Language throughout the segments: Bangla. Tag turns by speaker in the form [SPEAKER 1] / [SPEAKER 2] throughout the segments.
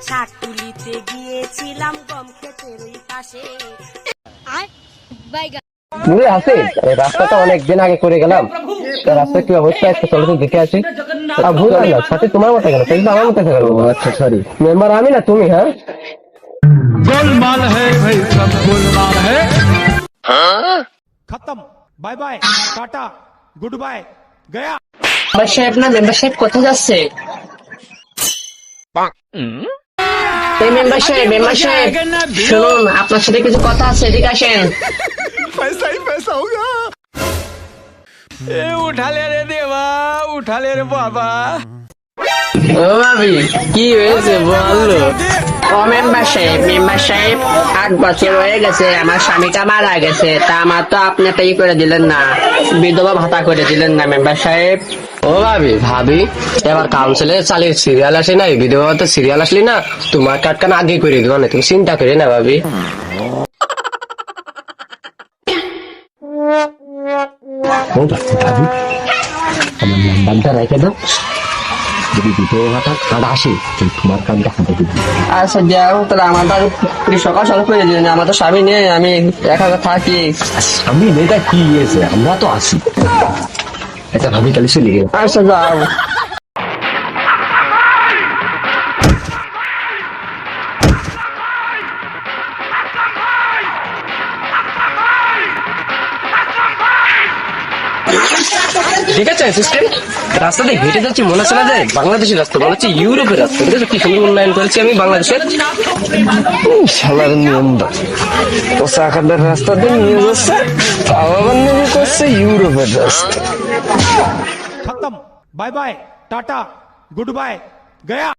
[SPEAKER 1] শাক তুলিতে গিয়েছিলাম গম ক্ষেতের ওই পাশে
[SPEAKER 2] মুড়ে আছে এই রাস্তাটা অনেক দিন আগে করে গেলাম তা রাস্তা কি অবস্থা একটা চলো তো দেখে আসি আর ভুল না সাথে তোমার মতো কেন কিন্তু আমার মতো কেন আচ্ছা সরি মেম্বার আমি না তুমি হ্যাঁ
[SPEAKER 3] गोलमाल है भाई सब गोलमाल है खत्म bye bye tata goodbye गया
[SPEAKER 4] মেম্বার সাহেব না মেম্বার সাহেব কোথায় যাচ্ছে এই মেম্বার সাহেব মেম্বার সাহেব শুনুন আপনার সাথে কিছু কথা আছে এদিকে আসেন
[SPEAKER 3] पैसा ही पैसा होगा ए उठा ले रे देवा उठा ले रे बाबा
[SPEAKER 4] ও ভাবি কি হয়েছে বললো ও মেম্বার সাহেব মেম্বার সাহেব আট বছর হয়ে গেছে আমার স্বামীটা মারা গেছে তা আমার তো আপনি একটা ই করে দিলেন না বিধবা ভাতা করে দিলেন না মেম্বার সাহেব
[SPEAKER 2] ও ভাবি ভাবি এবার কাউন্সিলে চালিয়ে সিরিয়াল আসে না বিধবা তো সিরিয়াল আসলি না তোমার কাটকান আগে করে দিব না তুমি চিন্তা করে না ভাবি। ও ভাবি ভাবি আমার নাম্বারটা রেখে দাও। যদি বিধবা ভাতা কার্ড আসে। তুমি তোমার কার্ডটা হাতে দিবি
[SPEAKER 4] আচ্ছা যাও তাহলে আমার বাড়ি সকাল সকাল করে দিলেন আমার তো স্বামী নেই আমি একা থাকি।
[SPEAKER 2] আমি মেয়েটা কি হয়েছে? আমরা তো আছি। এটা ভাবি তাহলে চলে গেল
[SPEAKER 4] আচ্ছা যাও।
[SPEAKER 2] ঠিক আছে সিস্টেম রাস্তা দিয়ে হেঁটে যাচ্ছি মনে হচ্ছে যায় বাংলাদেশের রাস্তা মনে হচ্ছে ইউরোপের রাস্তা। ঠিক আছে কি সুন্দর উন্নয়ন করেছি আমি বাংলাদেশের। সালার রাস্তা দিয়ে নিয়ে যাচ্ছে আবার নিয়ে ইউরোপের রাস্তা।
[SPEAKER 3] খতম। Bye bye tata good bye Gaya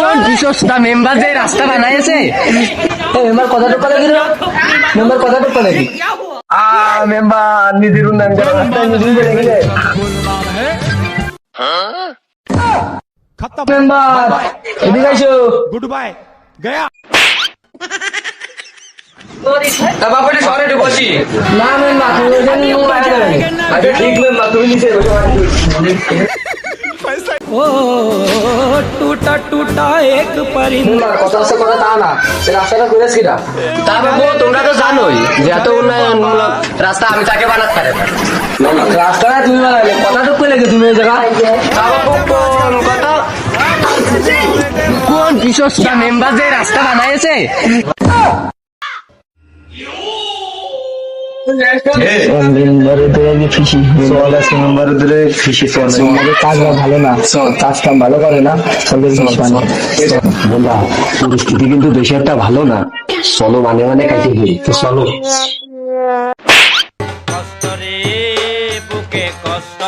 [SPEAKER 2] কোন বিশ্বস দা মেম্বার যে রাস্তা বানাইছে। এই মেম্বার কথাটা কলে কি মেম্বার কথাটা কলে কি আ মেম্বার নিদির উন্নয়ন করা রাস্তা নিদির বলে গেলে
[SPEAKER 3] খতম।
[SPEAKER 2] মেম্বার এদিকে আইছো
[SPEAKER 3] গুড বাই গয়া
[SPEAKER 2] বাপরে শহরে ঢুকছি। না মেম্বার তুমি আচ্ছা, ঠিক মেম্বার তুমি নিচে বসে
[SPEAKER 3] ও টুটা টুটা
[SPEAKER 2] এক কথা কথা তা না রাস্তাটা তা বাবু তোমরা তো জানোই যে এত উন্নয়নমূলক রাস্তা আমি তাকে বানাতে তুমি কথা তো কইলে তুমি এই জায়গা তা বাবু কোন কথা কোন বিশ্বস্ত মেম্বার যে রাস্তা বানাইছে মেম্বারে আমি ফিসি মেম্বারে ধরে ফিসি চল। কাজটা ভালো না কাজটা ভালো করে না বন্ধা পরিস্থিতি কিন্তু বেশি একটা ভালো না চলো মানে মানে কাজে গিয়ে চলো
[SPEAKER 5] কষ্ট রে বুকে কষ্ট।